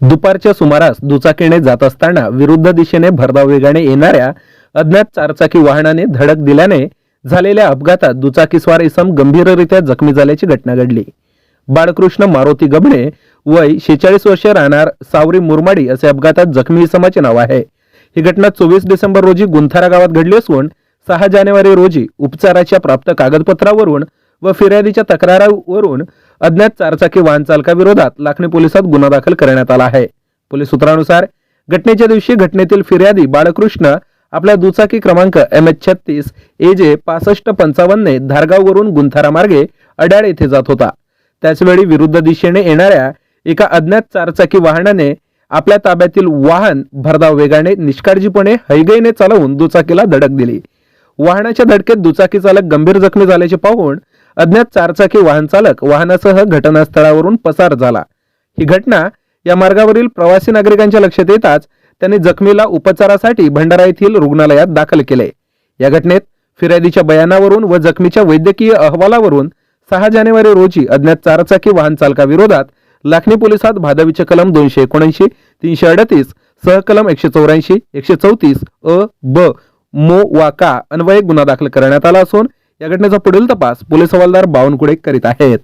दुपारच्या सुमारास दुचाकीने जात असताना विरुद्ध दिशेने भरधाव वेगाने येणाऱ्या अज्ञात चारचाकी वाहनाने धडक दिल्याने झालेल्या अपघातात दुचाकीस्वार इसम गंभीररित्या जखमी झाल्याची घटना घडली. बाळकृष्ण मारुती गबणे वय शेचाळीस वर्षे राहणार सावरी मुरमाडी असे अपघातात जखमी इसमाचे नाव आहे. ही घटना चोवीस डिसेंबर रोजी गुंथारा गावात घडली असून सहा जानेवारी रोजी उपचाराच्या प्राप्त कागदपत्रावरून व फिर्यादीच्या तक्रारावरून अज्ञात चारचाकी वाहन चालकाविरोधात लाखणी पोलिसात गुन्हा दाखल करण्यात आला आहे. पोलीस सूत्रानुसार घटनेच्या दिवशी घटनेतील फिर्यादी बाळकृष्ण आपल्या दुचाकी क्रमांक एम एच छत्तीस ए जे पासष्ट पंचावन्नने धारगाववरून गुंथारा मार्गे अड्याळ येथे जात होता. त्याचवेळी विरुद्ध दिशेने येणाऱ्या एका अज्ञात चारचाकी वाहनाने आपल्या ताब्यातील वाहन भरधाव वेगाने निष्काळजीपणे हैगईने चालवून दुचाकीला धडक दिली. वाहनाच्या धडकेत दुचाकी चालक गंभीर जखमी झाल्याचे पाहून अज्ञात चारचाकी वाहन चालक वाहनासह घटनास्थळावरून पसार झाला. ही घटना या मार्गावरील प्रवासी नागरिकांच्या लक्षात येताच त्यांनी जखमीला उपचारासाठी भंडारा येथील रुग्णालयात दाखल केले. या घटनेत फिर्यादीच्या बयानावरून व जखमीच्या वैद्यकीय अहवालावरून सहा जानेवारी रोजी अज्ञात चारचाकी वाहन चालकाविरोधात लाखनी पोलिसात भादवीचे कलम दोनशे एकोणऐंशी तीनशे अडतीस सहकलम एकशे चौऱ्याऐंशी एकशे चौतीस अ ब मो वा का अन्वये गुन्हा दाखल करण्यात आला असून या घटनेचा पुढील तपास पोलीस हवालदार बावनकुळे करीत आहेत.